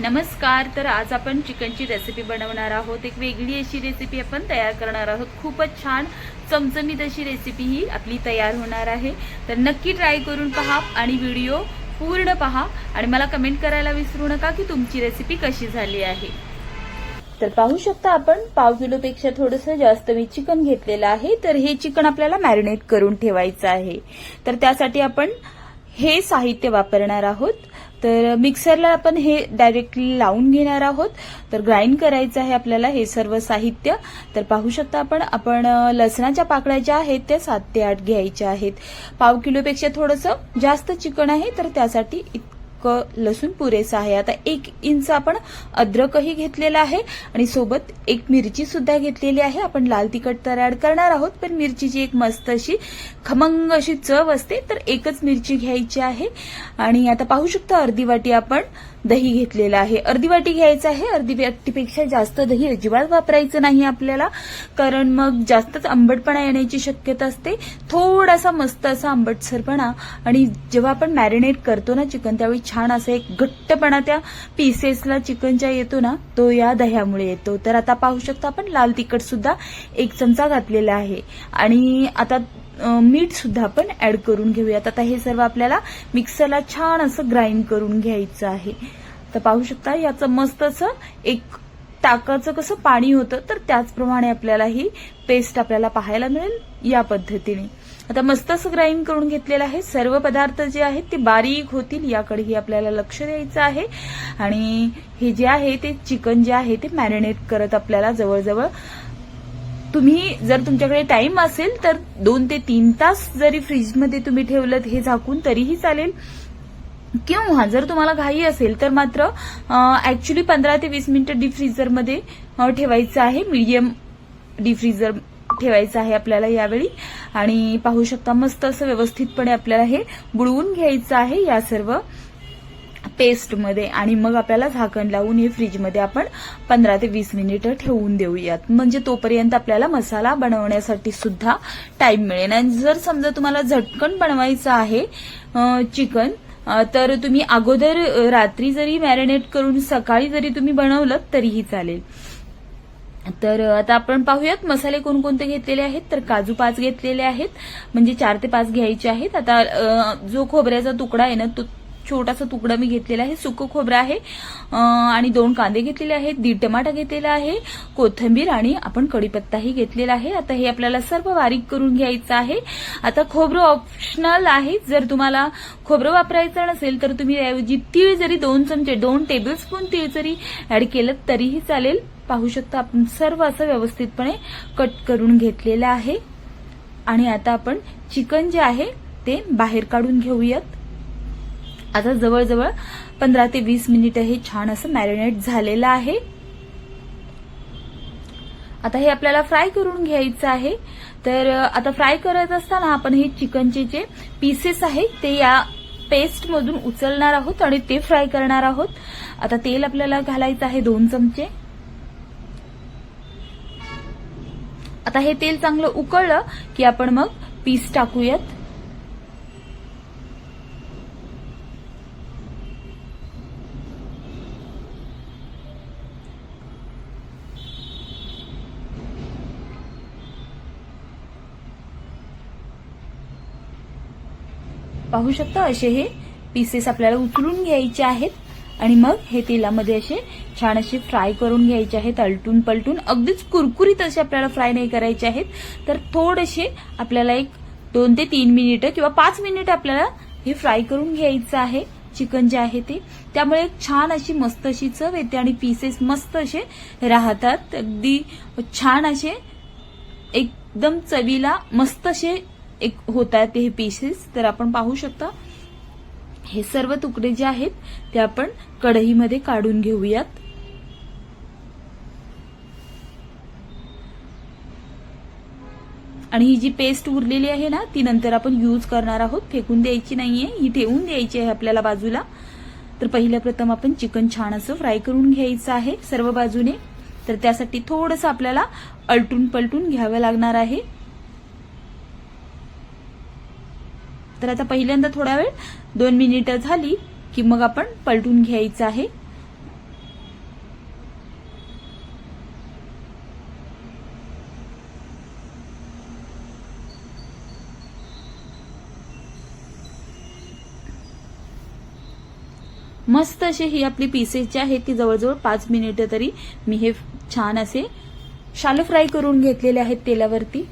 नमस्कार तर आज आपण चिकनची रेसिपी बनवणार आहोत. एक वेगळी अशी रेसिपी आपण तयार करणार आहोत. खूपच छान चमचमीत अशी रेसिपी ही आपली तयार होणार आहे. तर नक्की ट्राय करून पहा आणि व्हिडिओ पूर्ण पहा. आणि मला कमेंट करायला विसरू नका की तुमची रेसिपी कशी झाली आहे. तर पाहू शकता आपण पाव किलोपेक्षा थोडंसं जास्त मी चिकन घेतलेलं आहे. तर हे चिकन आपल्याला मॅरिनेट करून ठेवायचं आहे. तर त्यासाठी आपण हे साहित्य वापरणार आहोत. तर मिक्सरला आपण हे डायरेक्टली लावून घेणार आहोत. तर ग्राइंड करायचं आहे आपल्याला हे सर्व साहित्य. तर पाहू शकता आपण आपण लसणाच्या पाकळ्या ज्या आहेत त्या सात ते आठ घ्यायच्या आहेत. पाव किलोपेक्षा थोडंसं जास्त चिकन आहे तर त्यासाठी इतकं लसूण पुरेसा आहे. आता एक इंच आपण अद्रकही घेतलेला आहे आणि सोबत एक मिरची सुद्धा घेतलेली आहे. आपण लाल तिखट तर ऍड करणार आहोत पण मिरचीची एक मस्त अशी खमंग अशी चव असते तर एकच मिरची घ्यायची आहे. आणि आता पाहू शकता अर्धी वाटी आपण दही घेतलेलं आहे. अर्धी वाटी घ्यायचं आहे. अर्धी वाटीपेक्षा जास्त दही अजिबात वापरायचं नाही आपल्याला कारण मग जास्तच आंबटपणा येण्याची शक्यता असते. थोडासा मस्त असा आंबटसरपणा आणि जेव्हा आपण मॅरिनेट करतो ना चिकन त्यावेळी छान असं एक घट्टपणा त्या पीसेसला चिकनच्या येतो ना तो या दह्यामुळे येतो. तर आता पाहू शकता आपण लाल तिखट सुद्धा एक चमचा घातलेला आहे. आणि आता मीठ सुद्धा आपण ऍड करून घेऊयात. आता हे सर्व आपल्याला मिक्सरला छान असं ग्राइंड करून घ्यायचं आहे. तर पाहू शकता याचं मस्त असं एक ताकाचं कसं पाणी होतं तर त्याचप्रमाणे आपल्याला ही पेस्ट आपल्याला पाहायला मिळेल या पद्धतीने. आता मस्त असं ग्राइंड करून घेतलेलं आहे. सर्व पदार्थ जे आहेत ते बारीक होतील याकडेही आपल्याला लक्ष द्यायचं आहे. आणि हे जे आहे ते चिकन जे आहे ते मॅरिनेट करत आपल्याला जवळजवळ तुम्ही जर तुमच्याकडे टाइम असेल तर दोन ते तीन तास जरी फ्रीजमध्ये तुम्ही ठेवलं हे झाकून तरीही चालेल. किंवा जर तुम्हाला घाई असेल तर मात्र ऍक्च्युली पंधरा ते वीस मिनिटं डीप फ्रीजरमध्ये ठेवायचं आहे. मीडियम डीप फ्रीजर ठेवायचं आहे आपल्याला यावेळी. आणि पाहू शकता मस्त असं व्यवस्थितपणे आपल्याला हे बुडवून घ्यायचं आहे या सर्व पेस्टमध्ये आणि मग आपल्याला झाकण लावून हे फ्रीजमध्ये आपण पंधरा ते वीस मिनिटं ठेवून देऊयात. म्हणजे तोपर्यंत आपल्याला मसाला बनवण्यासाठी सुद्धा टाइम मिळेल. आणि जर समजा तुम्हाला झटकन बनवायचं आहे चिकन तर तुम्ही अगोदर रात्री जरी मॅरिनेट करून सकाळी जरी तुम्ही बनवलं तरीही चालेल. तर आता आपण पाहूयात मसाले कोणकोणते घेतलेले आहेत तर काजू पाच घेतलेले आहेत म्हणजे चार ते पाच घ्यायचे आहेत. आता जो खोबऱ्याचा तुकडा आहे ना तो छोटासा तुकडा मी घेतलेला आहे सुकं खोबरं आहे आणि दोन कांदे घेतलेले आहेत दीड टमाटा घेतलेला आहे कोथिंबीर आणि आपण कढीपत्ताही घेतलेला आहे. आता हे आपल्याला सर्व बारीक करून घ्यायचं आहे. आता खोबरं ऑप्शनल आहे. जर तुम्हाला खोबरं वापरायचं नसेल तर तुम्ही ऐवजी तीळ जरी दोन चमचे दोन टेबल स्पून तीळ जरी ऍड केलं तरीही चालेल. पाहू शकता आपण सर्व असं व्यवस्थितपणे कट करून घेतलेलं आहे. आणि आता आपण चिकन जे आहे ते बाहेर काढून घेऊयात. आता जवळजवळ पंधरा ते वीस मिनिट हे छान असं मॅरिनेट झालेलं आहे. आता हे आपल्याला फ्राय करून घ्यायचं आहे. तर आता फ्राय करत असताना आपण हे चिकनचे जे पीसेस आहेत ते या पेस्ट मधून उचलणार आहोत आणि ते फ्राय करणार आहोत. आता तेल आपल्याला घालायचं आहे दोन चमचे. आता हे तेल चांगलं उकळलं की आपण मग पीस टाकूयात. पाहू शकता असे हे पीसेस आपल्याला उचलून घ्यायचे आहेत. आणि मग हे तेलामध्ये असे छान असे फ्राय करून घ्यायचे आहेत अलटून पलटून. अगदीच कुरकुरीत असे आपल्याला फ्राय नाही करायचे आहेत. तर थोडेसे आपल्याला एक दोन ते तीन मिनिटं किंवा पाच मिनिटं आपल्याला हे फ्राय करून घ्यायचं आहे. चिकन जे आहे ते. त्यामुळे छान अशी मस्त अशी चव येते आणि पीसेस मस्त असे राहतात. अगदी छान असे एकदम चवीला मस्त असे एक होतात हे पीसेस तर आपण पाहू शकता. हे सर्व तुकडे जे आहेत ते आपण कढईमध्ये काढून घेऊयात. आणि ही जी पेस्ट उरलेली आहे ना ती नंतर आपण यूज करणार आहोत. फेकून द्यायची नाहीये ही ठेवून द्यायची आहे आपल्याला बाजूला. तर पहिल्या प्रथम आपण चिकन छान असं फ्राय करून घ्यायचं आहे सर्व बाजूने. तर त्यासाठी थोडंसं आपल्याला अलटून पलटून घ्यावं लागणार आहे. तर आता पहिल्यांदा थोडा वेळ दोन मिनिटं झाली की मग आपण पलटून घ्यायचं आहे. मस्त असे ही आपली पीसेस जे आहेत ती जवळजवळ पाच मिनिटं तरी मी हे छान असे शालो फ्राय करून घेतलेले आहेत तेलावरती.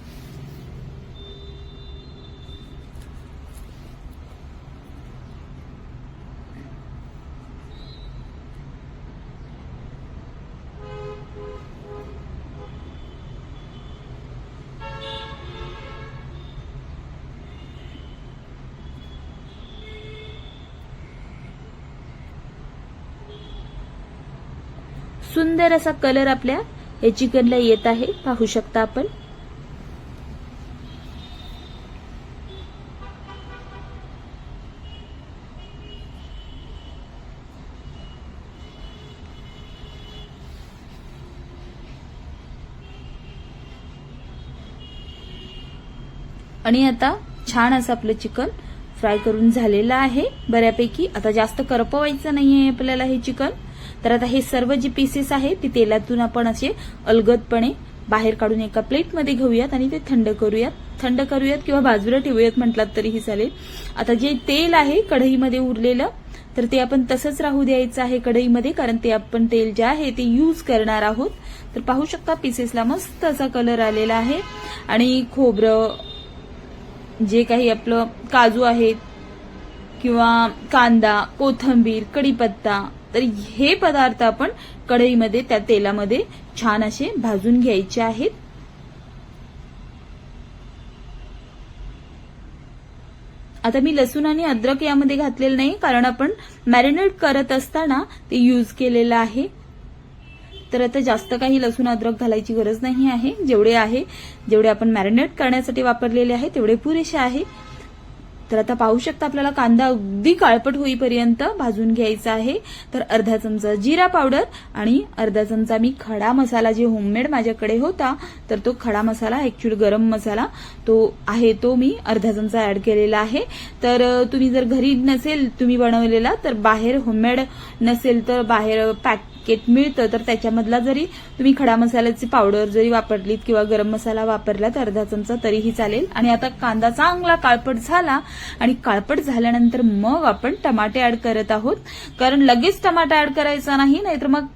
सुंदर असा कलर आपल्या या चिकनला येत आहे. पाहू शकता आपण. आणि आता छान असं आपलं चिकन फ्राय करून झालेलं आहे. बऱ्यापैकी आता जास्त करपवायचं नाहीये आपल्याला हे चिकन. तर आता हे सर्व जे पीसेस आहे ते तेलातून आपण असे अलगदपणे बाहेर काढून एका प्लेटमध्ये घेऊयात आणि ते थंड करूयात. थंड करूयात किंवा बाजूला ठेवूयात म्हटलात तरीही चालेल. आता जे तेल आहे कढईमध्ये उरलेलं तर ते आपण तसंच राहू द्यायचं आहे कढईमध्ये कारण ते आपण तेल जे आहे ते यूज करणार आहोत. तर पाहू शकता पीसेसला मस्त असा कलर आलेला आहे. आणि खोबरं जे काही आपलं काजू आहेत किंवा कांदा कोथंबीर कढीपत्ता तर हे पदार्थ आपण कढईमध्ये त्या तेलामध्ये छान असे भाजून घ्यायचे आहेत. आता मी लसूण आणि अद्रक यामध्ये घातलेलं नाही कारण आपण मॅरिनेट करत असताना ते यूज केलेलं आहे. तर आता जास्त काही लसूण अद्रक घालायची गरज नाही आहे. जेवढे आहे जेवढे आपण मॅरिनेट करण्यासाठी वापरलेले आहे तेवढे पुरेसे आहे. तर आता पाहू शकता आपल्याला कांदा अगदी काळपट होईपर्यंत भाजून घ्यायचा आहे. तर अर्धा चमचा जिरा पावडर आणि अर्धा चमचा मी खडा मसाला जे होममेड माझ्याकडे होता तर तो खडा मसाला ऍक्च्युअल गरम मसाला तो आहे तो मी अर्धा चमचा ऍड केलेला आहे. तर तुम्ही जर घरी नसेल तुम्ही बनवलेला तर बाहेर होममेड नसेल तर बाहेर पॅक पॅकेट मिळतं तर त्याच्यामधला जरी तुम्ही खडा मसाल्याची पावडर जरी वापरलीत किंवा गरम मसाला वापरला तर अर्धा चमचा तरीही चालेल. आणि आता कांदा चांगला काळपट झाला आणि काळपट झाल्यानंतर मग आपण टमाटे ऍड करत आहोत. कारण लगेच टमाटा ऍड करायचा नाही नाहीतर मग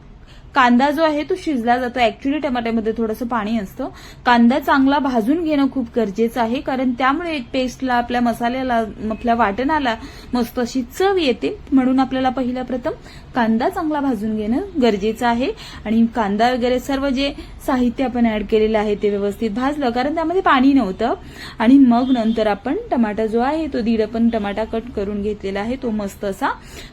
कांदा जो आहे तो शिजला जातो. ऍक्च्युली टमाट्यामध्ये थोडंसं पाणी असतं. कांदा चांगला भाजून घेणं खूप गरजेचं आहे. कारण त्यामुळे पेस्टला आपल्या मसाल्याला आपल्या वाटणाला मस्त अशी चव येते. म्हणून आपल्याला पहिला प्रथम कांदा चांगला भाजून घेणं गरजेचं आहे. आणि कांदा वगैरे सर्व जे साहित्य आपण ऍड केलेलं आहे ते व्यवस्थित भाजलं. कारण त्यामध्ये पाणी नव्हतं. आणि मग नंतर आपण टमाटा जो आहे तो दीड आपण टमाटा कट करून घेतलेला आहे. तो मस्त असा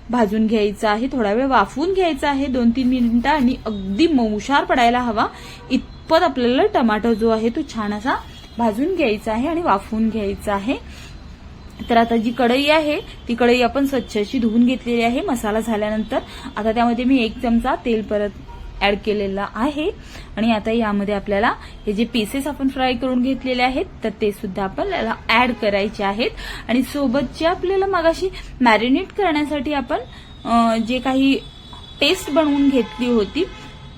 भाजून घ्यायचा आहे. थोडा वेळ वाफवून घ्यायचा आहे. दोन तीन मिनिटं आणि अगदी मऊशार पडायला हवा. इतपत आपल्याला टमाटर जो आहे तो छान असा भाजून घ्यायचा आहे आणि वाफवून घ्यायचा आहे. तर आता जी कढई आहे ती कढई आपण स्वच्छ अशी धुवून घेतलेली आहे. मसाला झाल्यानंतर आता त्यामध्ये मी एक चमचा तेल परत ऍड केलेला आहे. आणि आता यामध्ये आपल्याला हे जे पीसेस आपण फ्राय करून घेतलेले आहेत तर ते सुद्धा आपल्याला ऍड करायचे आहेत. आणि सोबत जे आपल्याला मगाशी मॅरिनेट करण्यासाठी आपण जे काही पेस्ट बनवून घेतली होती.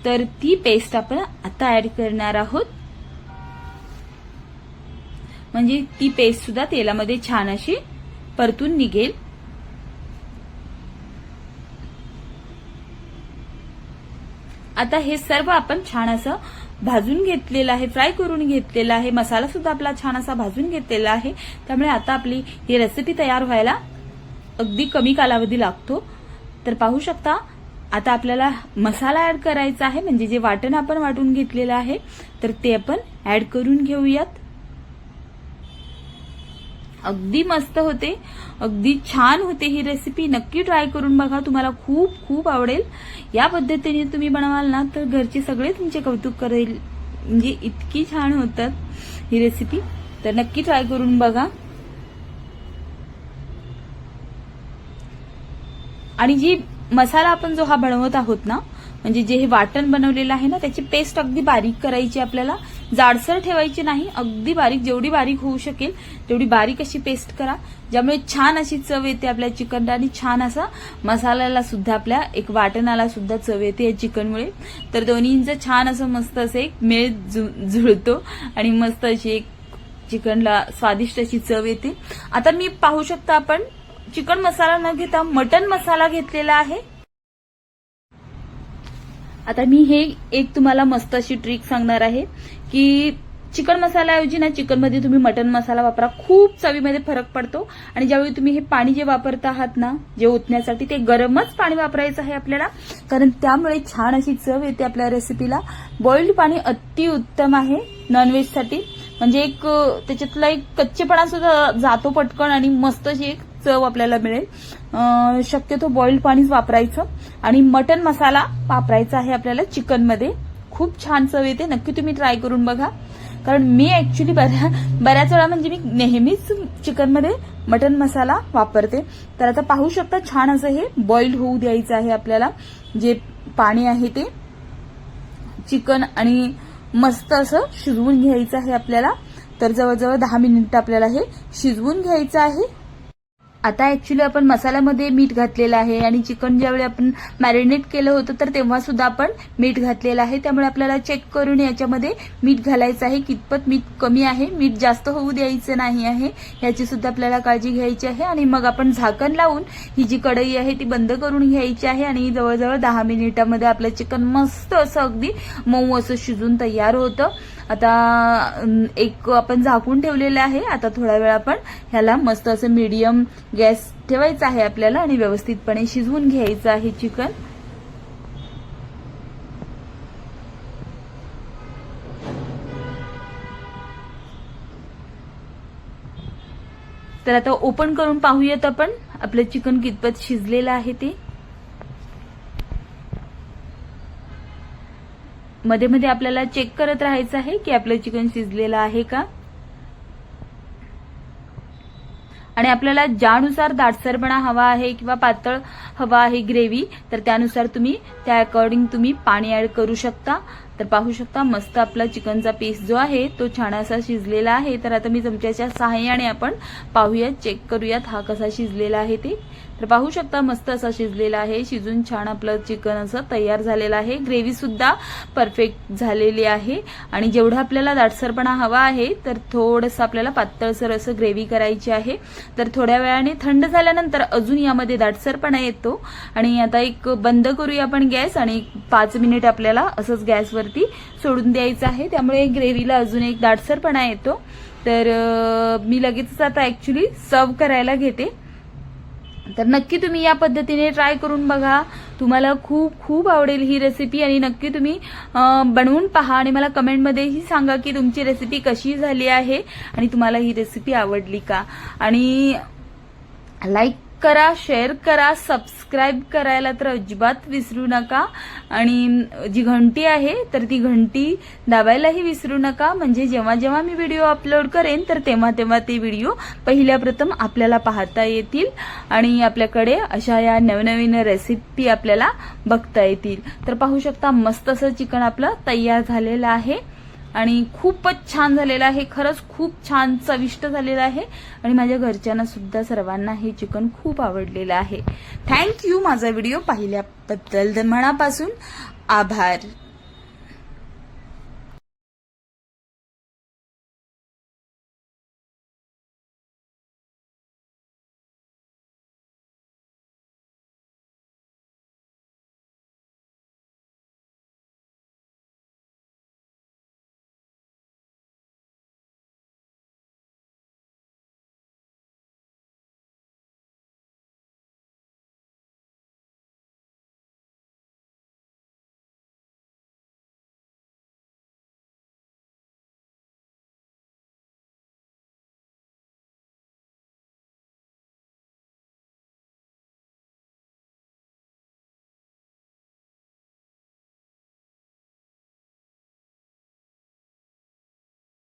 तर ती पेस्ट आपण आता ऍड करणार आहोत. म्हणजे ती पेस्ट सुद्धा तेलामध्ये छान अशी परतून निघेल. आता हे सर्व आपण छान असं भाजून घेतलेलं आहे फ्राय करून घेतलेलं आहे. मसाला सुद्धा आपला छान असा भाजून घेतलेला आहे. त्यामुळे आता आपली ही रेसिपी तयार व्हायला अगदी कमी कालावधी लागतो. तर पाहू शकता आता आपल्याला मसाला ऍड करायचा आहे म्हणजे जे वाटण आपण वाटून घेतलेलं आहे तर ते आपण ऍड करून घेऊयात. अगदी मस्त होते. अगदी छान होते ही रेसिपी नक्की ट्राय करून बघा तुम्हाला खूप खूप आवडेल. या पद्धतीने तुम्ही बनवाल ना तर घरचे सगळे तुमचे कौतुक करेल. म्हणजे इतकी छान होतात ही रेसिपी तर नक्की ट्राय करून बघा. आणि जी मसाला आपण जो हा बनवत आहोत ना म्हणजे जे हे वाटण बनवलेलं आहे ना त्याची पेस्ट अगदी बारीक करायची आपल्याला. जाडसर ठेवायची नाही अगदी बारीक जेवढी बारीक होऊ शकेल तेवढी बारीक अशी पेस्ट करा. ज्यामुळे छान अशी चव येते आपल्या चिकनला आणि छान असा मसाल्याला सुद्धा आपल्या एक वाटणाला सुद्धा चव येते या चिकनमुळे. तर दोन्हींचं छान असं मस्त असं एक मेळ जुळतो आणि मस्त अशी एक चिकनला स्वादिष्ट अशी चव येते. आता मी पाहू शकता आपण चिकन मसाला न घेता मटन मसाला घेतलेला आहे. आता मी हे एक तुम्हाला मस्त अशी ट्रिक सांगणार आहे की चिकन मसाल्याऐवजी ना चिकनमध्ये तुम्ही मटन मसाला वापरा. खूप चवीमध्ये फरक पडतो. आणि ज्यावेळी तुम्ही हे पाणी जे वापरता आहात ना जे ओतण्यासाठी ते गरमच पाणी वापरायचं आहे आपल्याला. कारण त्यामुळे छान अशी चव येते आपल्या रेसिपीला बॉइल्ड पाणी अतिउत्तम आहे नॉनव्हेजसाठी म्हणजे एक त्याच्यातला एक कच्चेपणा सुद्धा जातो पटकन आणि मस्त अशी एक चव आपल्याला मिळेल. शक्यतो बॉइल्ड पाणीच वापरायचं आणि मटन मसाला वापरायचा आहे आपल्याला चिकनमध्ये. खूप छान चव येते. नक्की तुम्ही ट्राय करून बघा. कारण मी ऍक्च्युली बऱ्या बऱ्याच वेळा म्हणजे मी नेहमीच चिकनमध्ये मटन मसाला वापरते. तर आता पाहू शकता छान असं हे बॉइल्ड होऊ द्यायचं आहे आपल्याला. जे पाणी आहे ते. चिकन आणि मस्त असं शिजवून घ्यायचं आहे आपल्याला. तर जवळजवळ दहा मिनिटं आपल्याला हे शिजवून घ्यायचं आहे. आता ऍक्च्युली आपण मसाल्यामध्ये मीठ घातलेलं आहे आणि चिकन ज्यावेळी आपण मॅरिनेट केलं होतं तर तेव्हा सुद्धा आपण मीठ घातलेलं आहे. त्यामुळे आपल्याला चेक करून याच्यामध्ये मीठ घालायचं आहे. कितपत मीठ कमी आहे मीठ जास्त होऊ द्यायचं नाही आहे याची सुद्धा आपल्याला काळजी घ्यायची आहे. आणि मग आपण झाकण लावून ही जी कढई आहे ती बंद करून घ्यायची आहे. आणि जवळजवळ दहा मिनिटामध्ये आपलं चिकन मस्त असं अगदी मऊ असं शिजून तयार होतं. आता एक आपण झाकून ठेवलेलं आहे. आता थोडा वेळ आपण ह्याला मस्त असं मीडियम गॅस ठेवायचा आहे आपल्याला आणि व्यवस्थितपणे शिजवून घ्यायचं आहे चिकन. तर आता ओपन करून पाहूयात आपण. आपलं चिकन कितपत शिजलेलं आहे ते. मध्ये मध्ये आपल्याला चेक करत राहायचं आहे की आपलं चिकन शिजलेलं आहे का? आणि आपल्याला ज्यानुसार दाटसरपणा हवा आहे किंवा पातळ हवा आहे ग्रेव्ही तर त्यानुसार तुम्ही त्या अकॉर्डिंग तुम्ही पाणी ऍड करू शकता. तर पाहू शकता मस्त आपला चिकनचा पीस जो आहे तो छान असा शिजलेला आहे. तर आता मी चमच्याच्या सहाय्याने आपण पाहूयात चेक करूयात हा कसा शिजलेला आहे ते. तर पाहू शकता मस्त असा शिजलेला आहे. शिजून छान आपलं चिकन असं तयार झालेलं आहे. ग्रेव्ही सुद्धा परफेक्ट झालेली आहे. आणि जेवढं आपल्याला दाटसरपणा हवा आहे तर थोडंसं आपल्याला पातळसर असं ग्रेव्ही करायची आहे. तर थोड्या वेळाने थंड झाल्यानंतर अजून यामध्ये दाटसरपणा येतो. आणि आता एक बंद करूया आपण गॅस आणि एक पाच मिनिट आपल्याला असंच गॅसवरती सोडून द्यायचं आहे. त्यामुळे ग्रेव्हीला अजून एक दाटसरपणा येतो. तर मी लगेचच आता ऍक्च्युली सर्व करायला घेते. तर नक्की तुम्ही या पद्धतीने ट्राय करून बघा. तुम्हाला खूप खूप आवडेल ही रेसिपी आणि नक्की तुम्ही बनवून पहा आणि मला कमेंटमध्येही सांगा की तुमची रेसिपी कशी झाली आहे आणि तुम्हाला ही रेसिपी आवडली का. आणि लाईक करा शेअर करा सबस्क्राईब करायला तर अजिबात विसरू नका. आणि जी घंटी आहे तर ती घंटी दाबायलाही विसरू नका. म्हणजे जेव्हा जेव्हा मी व्हिडिओ अपलोड करेन तर तेव्हा तेव्हा ते व्हिडिओ पहिल्या प्रथम आपल्याला पाहता येतील. आणि आपल्याकडे अशा या नवनवीन रेसिपी आपल्याला बघता येतील. तर पाहू शकता मस्त असं चिकन आपलं तयार झालेलं आहे. आणि खूपच छान झालेलं आहे. खरंच खूप छान चविष्ट झालेलं आहे. आणि माझ्या घरच्यांना सुद्धा सर्वांना हे चिकन खूप आवडलेलं आहे. थँक्यू माझा व्हिडिओ पाहिल्याबद्दल. मनापासून आभार.